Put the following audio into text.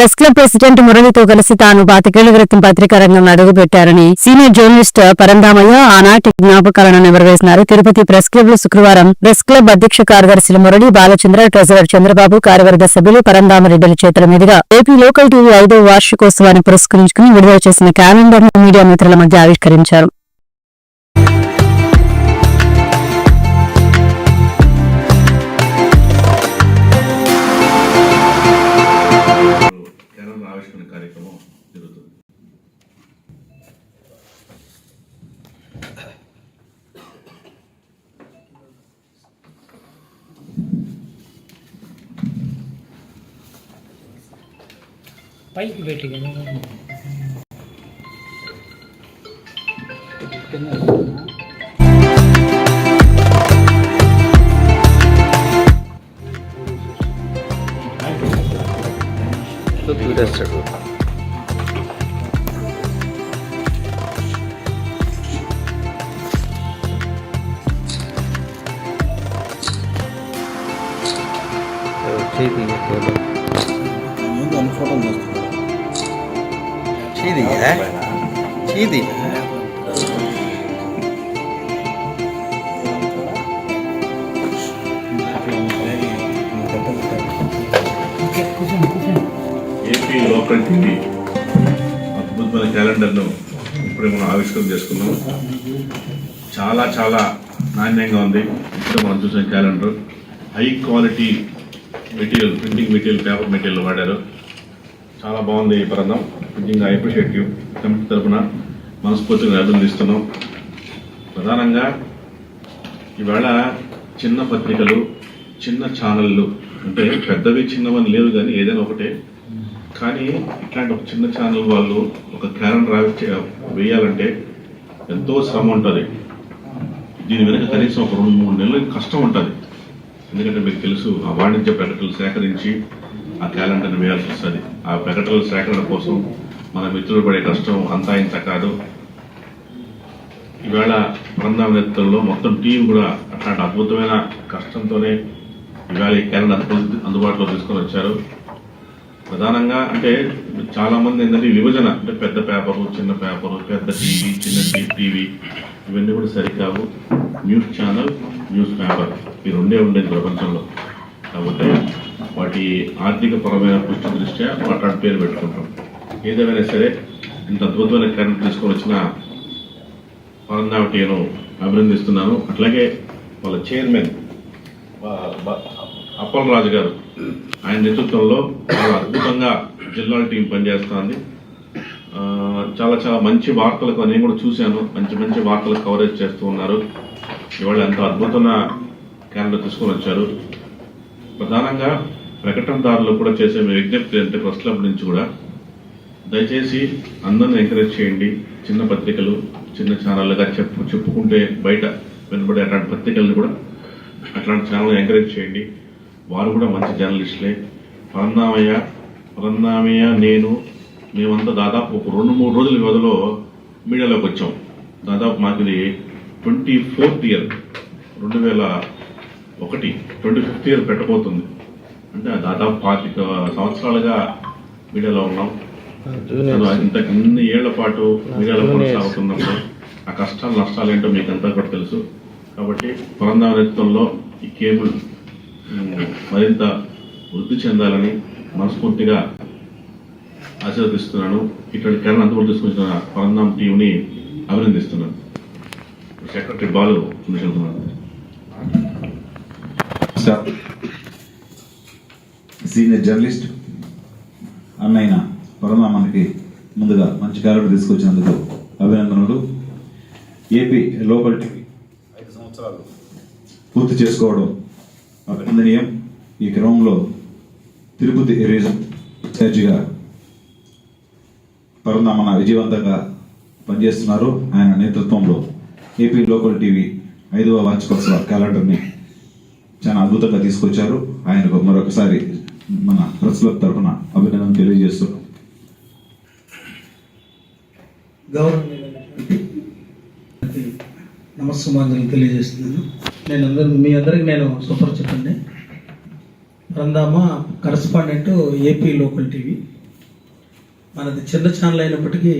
Press club president మురళితో కలిసి తాను పాతికేళ్ళ క్రితం పత్రికా రంగంలో అడుగుపెట్టారని సీనియర్ జర్నలిస్ట్ పరంధామయ్య ఆనాటి జ్ఞాపకాలను నెరవేర్చినారు తిరుపతి ప్రెస్ క్లబ్లో శుక్రవారం ప్రెస్ క్లబ్ అధ్యక్ష కార్యదర్శులు మురళి బాలచంద్ర ట్రెజరర్ చంద్రబాబు కార్యవర్గ సభ్యులు పరంధామరెడ్డిల చేతుల మీదుగా ఏపీ లోకల్ టీవీ ఐదవ వార్షికోత్సవాన్ని పురస్కరించుకుని విడుదల చేసిన క్యాలెండర్ను మీడియా మిత్రుల మధ్య ఆవిష్కరించారు. ఆవిష్కరణ కార్యక్రమం జరుగుతుంది పైకి to do the circle. şey değil böyle. Bunu onu falan nasıl? Şey değil ha? Şey değil. Kuzum, kuzum. AP local TV అద్భుతమైన క్యాలెండర్ను ఇప్పుడే మనం ఆవిష్కరణ చేసుకున్నాం చాలా చాలా నాణ్యంగా ఉంది. ఇప్పుడే మనం చూసిన calendar. High quality material printing material paper material వాడారు. చాలా బాగుంది ఈ పరందం నిజంగా అప్రిషియేట్ యూ. కమిటీ తరఫున మనస్ఫూర్తిగా అభినందిస్తున్నాం. ప్రధానంగా ఈవేళ చిన్న పత్రికలు చిన్న ఛానళ్ళు అంటే పెద్దవి చిన్నవని లేదు కానీ ఏదైనా ఒకటే కానీ ఇట్లాంటి ఒక చిన్న ఛానల్ వాళ్ళు ఒక క్యాలెండర్ రావి వేయాలంటే ఎంతో శ్రమ ఉంటుంది. దీని వెనుక కనీసం ఒక రెండు మూడు నెలలు కష్టం ఉంటుంది. ఎందుకంటే మీకు తెలుసు ఆ వాణిజ్య ప్రకటనలు సేకరించి ఆ క్యాలెండర్ని వేయాల్సి వస్తుంది. ఆ ప్రకటనల సేకరణ కోసం మన మిత్రులు పడే కష్టం అంతా ఇంత కాదు. ఈవేళ బృందావన మొత్తం టీం కూడా అట్లాంటి అద్భుతమైన కష్టంతోనే ఈవేళ ఈ క్యాలెండర్ అందుబాటులో తీసుకొని వచ్చారు. ప్రధానంగా అంటే చాలా మంది ఏంటంటే విభజన అంటే పెద్ద పేపరు చిన్న పేపరు పెద్ద టీవీ చిన్న టీవీ ఇవన్నీ కూడా సరికావు. న్యూస్ ఛానల్ న్యూస్ పేపర్ ఈ రెండే ఉండేది ప్రపంచంలో. కాకపోతే వాటి ఆర్థిక పరమైన పుష్టి దృష్ట్యా వాటి పేరు పెట్టుకుంటాం. ఏదేమైనా సరే ఇంత అద్భుతమైన కరెంట్ తీసుకొని వచ్చిన నేను అభినందిస్తున్నాను. అట్లాగే వాళ్ళ చైర్మన్ బ- రాజు గారు. ఆయన నేతృత్వంలో చాలా అద్భుతంగా జిల్లాల టీం పనిచేస్తుంది. చాలా చాలా మంచి వార్తలకు నేను కూడా చూశాను. మంచి మంచి వార్తలు కవరేజ్ చేస్తూ ఉన్నారు. ఇవాళ ఎంతో అద్భుతమైన క్యాలెండర్ తీసుకొని వచ్చారు. ప్రధానంగా ప్రకటనదారులు కూడా చేసే మీ విజ్ఞప్తి అంటే ప్రెస్ క్లబ్ నుంచి కూడా దయచేసి అందరిని ఎంకరేజ్ చేయండి. చిన్న పత్రికలు చిన్న ఛానళ్ళుగా చెప్పు చెప్పుకుంటే బయట వినబడే అట్లాంటి పత్రికలను కూడా అట్లాంటి ఛానల్ ఎంకరేజ్ చేయండి. వారు కూడా మంచి జర్నలిస్టులే. పరందామయ్య పరందామయ్య నేను మేమంతా దాదాపు ఒక రెండు మూడు రోజుల వ్యవధిలో మీడియాలోకి వచ్చాం. దాదాపు మాకు ఇది ట్వంటీ ఫోర్త్ ఇయర్. రెండు వేల ఒకటి ట్వంటీ ఫిఫ్త్ ఇయర్ పెట్టబోతుంది. అంటే దాదాపు పాతిక సంవత్సరాలుగా మీడియాలో ఉన్నాం. అసలు ఇంత ఇన్ని ఏళ్ళ పాటు మీడియాలో కొనసాగుతున్నప్పుడు ఆ కష్టాలు నష్టాలు ఏంటో మీకు అంతా కూడా తెలుసు. కాబట్టి పురంధామ నేతృత్వంలో ఈ కేబుల్ మరింత వృద్ధి చెందాలని మనస్ఫూర్తిగా ఆశీర్వదిస్తున్నాను. ఇటువంటి కేరళ అందుబాటు తీసుకొచ్చిన పరంధాం టీంని అభినందిస్తున్నాను. సెక్రటరీ బాలు సీనియర్ జర్నలిస్ట్ అన్నయ్య పరమ మనకి ముందుగా మంచి క్యాలెండర్ తీసుకొచ్చినందుకు అభినందనలు. ఏపీ లోకల్ టీవీ ఐదు సంవత్సరాలు. పూర్తి చేసుకోవడం అభినందనీయం. ఈ క్రమంలో తిరుపతి రీజన్ ఇన్ఛార్జిగా పరందామన్న విజయవంతంగా పనిచేస్తున్నారు. ఆయన నేతృత్వంలో ఏపీ లోకల్ టీవీ ఐదవ వార్షికోత్సవ క్యాలెండర్ని చాలా అద్భుతంగా తీసుకొచ్చారు. ఆయనకు మరొకసారి మన ప్రెస్ క్లబ్ తరఫున అభినందన తెలియజేస్తున్నాం గౌరవనీయులైనటువంటి నమస్సుమాంజలి తెలియజేస్తున్నాను. నేను అందరు మీ అందరికి నేను సుపరిచితండి రందామ కరస్పాండెంట్ ఏపీ లోకల్ టీవీ మనది చిన్న ఛానల్ అయినప్పటికీ